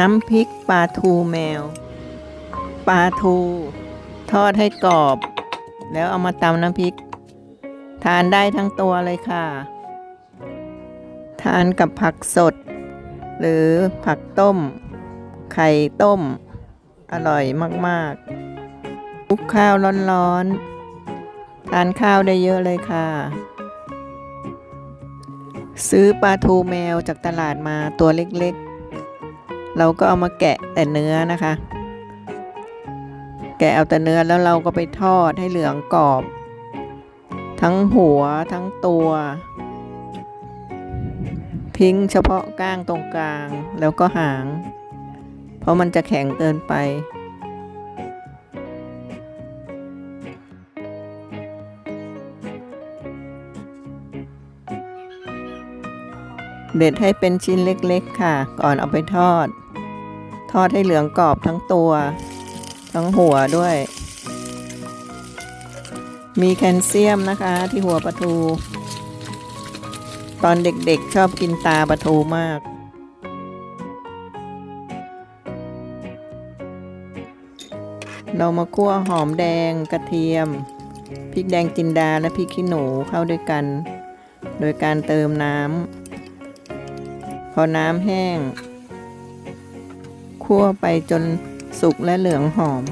น้ำพริกปลาทูแมว ปลาทู ทอดให้กรอบ แล้วเอามาตำน้ำพริก ทานได้ทั้งตัวเลยค่ะ ทานกับผักสด หรือผักต้ม ไข่ต้ม อร่อยมากๆคลุกข้าวร้อนๆ ทานข้าวได้เยอะเลยค่ะ ซื้อปลาทูแมวจากตลาดมาตัวเล็กๆ เราก็เอามาแกะแต่เนื้อนะคะ แกะเอาแต่เนื้อแล้วเราก็ไปทอดให้เหลืองกรอบ ทั้งหัวทั้งตัวทิ้งเฉพาะก้างตรงกลางแล้วก็หาง เพราะมันจะแข็งเกินไปเด็ดให้เป็นชิ้นเล็กๆค่ะ ก่อนเอาไปทอด ทอดให้เหลืองกรอบทั้งตัว ทั้งหัวด้วย มีแคลเซียมนะคะ ที่หัวปลาทู ตอนเด็กๆชอบกินตาปลาทูมาก เรามาคั่วหอมแดงกระเทียมพริกแดงจินดาและพริกขี้หนูเข้าด้วยกัน โดยการเติมน้ำพอน้ำแห้ง คั่วไปจนสุกและเหลืองหอม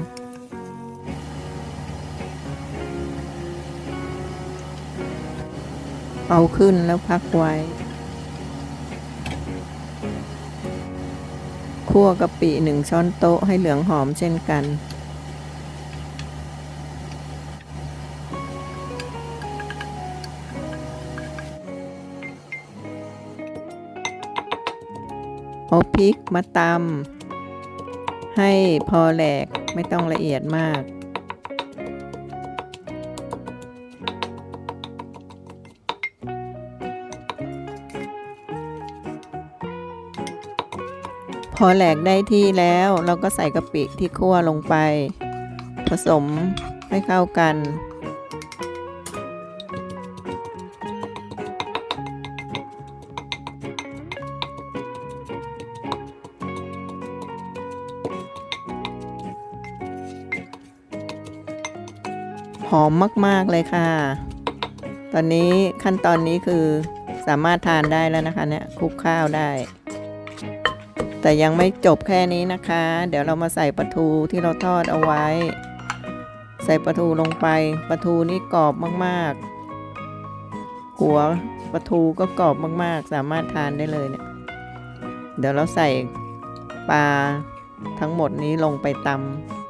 เอาขึ้นแล้วพักไว้ คั่วกะปิหนึ่งช้อนโต๊ะให้เหลืองหอมเช่นกันเอาพริกมาตำ ให้พอแหลกไม่ต้องละเอียดมากพอแหลกได้ที่แล้วเราก็ใส่กะปิที่คั่วลงไป ผสมให้เข้ากัน หอมมาก ๆ เลยค่ะ ตอนนี้ขั้นตอนนี้คือสามารถทานได้แล้วนะคะเนี่ยคลุกข้าวได้ แต่ยังไม่จบแค่นี้นะคะ เดี๋ยวเรามาใส่ปลาทูที่เราทอดเอาไว้ ใส่ปลาทูลงไปปลาทูนี่กรอบมากๆ หัวปลาทูก็กรอบมากๆ สามารถทานได้เลยเนี่ยเดี๋ยวเราใส่ปลาทั้งหมดนี้ลงไปตำ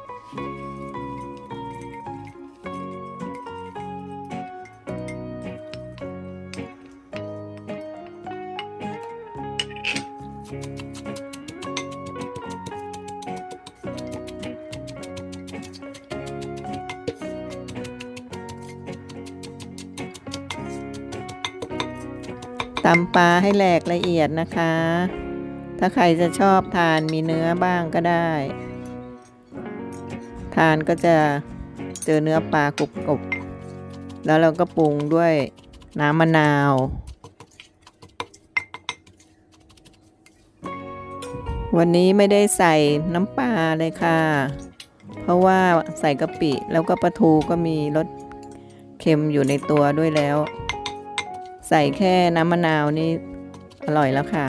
ตำปลาให้แหลกละเอียดนะคะ ถ้าใครจะชอบทานมีเนื้อบ้างก็ได้ ทานก็จะเจอเนื้อปลากรุบกรบแล้วเราก็ปรุงด้วยน้ำมะนาว วันนี้ไม่ได้ใส่น้ำปลาเลยค่ะ เพราะว่าใส่กะปิแล้วก็ปลาทูก็มีรสเค็มอยู่ในตัวด้วยแล้ว ใส่แค่น้ำมะนาวนี่อร่อยแล้วค่ะ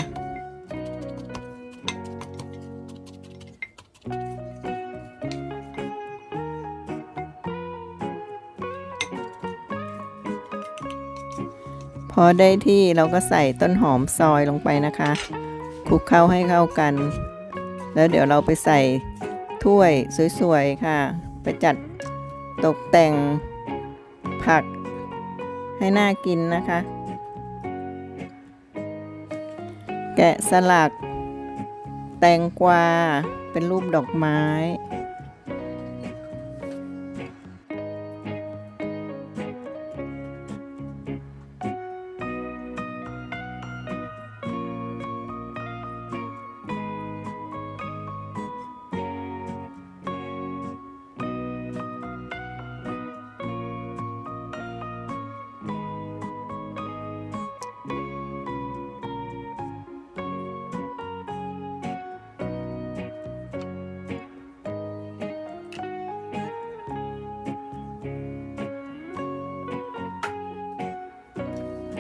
พอได้ที่เราก็ใส่ต้นหอมซอยลงไปนะคะ คลุกเข้าให้เข้ากัน แล้วเดี๋ยวเราไปใส่ถ้วยสวยๆค่ะ ไปจัดตกแต่งผักให้น่ากินนะคะ แกะสลัก แตงกวาเป็นรูปดอกไม้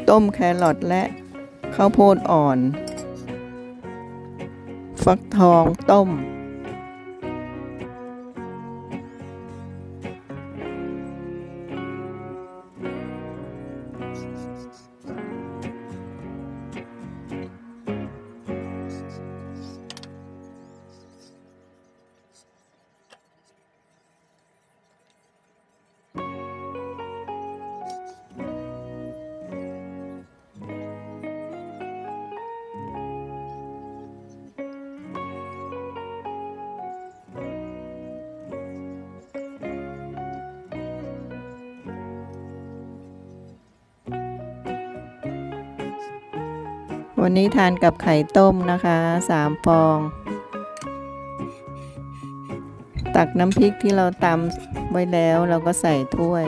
ต้มแครอทและข้าวโพดอ่อน ฟักทองต้ม วันนี้ทานกับไข่ต้มนะคะสามฟอง ตักน้ำพริกที่เราตำไว้แล้วเราก็ใส่ถ้วย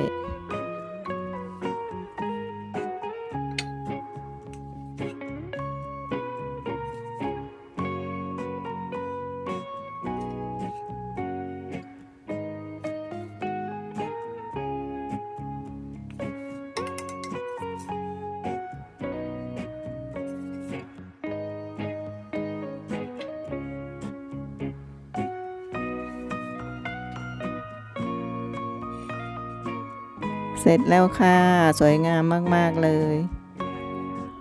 ร็จแล้วค่ะ สวยงามมาก ๆ เลย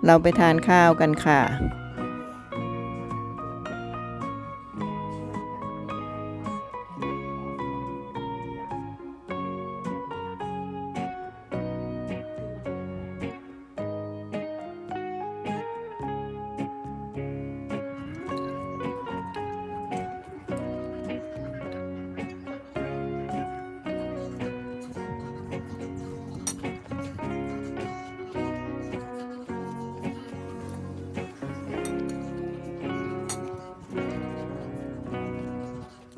เราไปทานข้าวกันค่ะ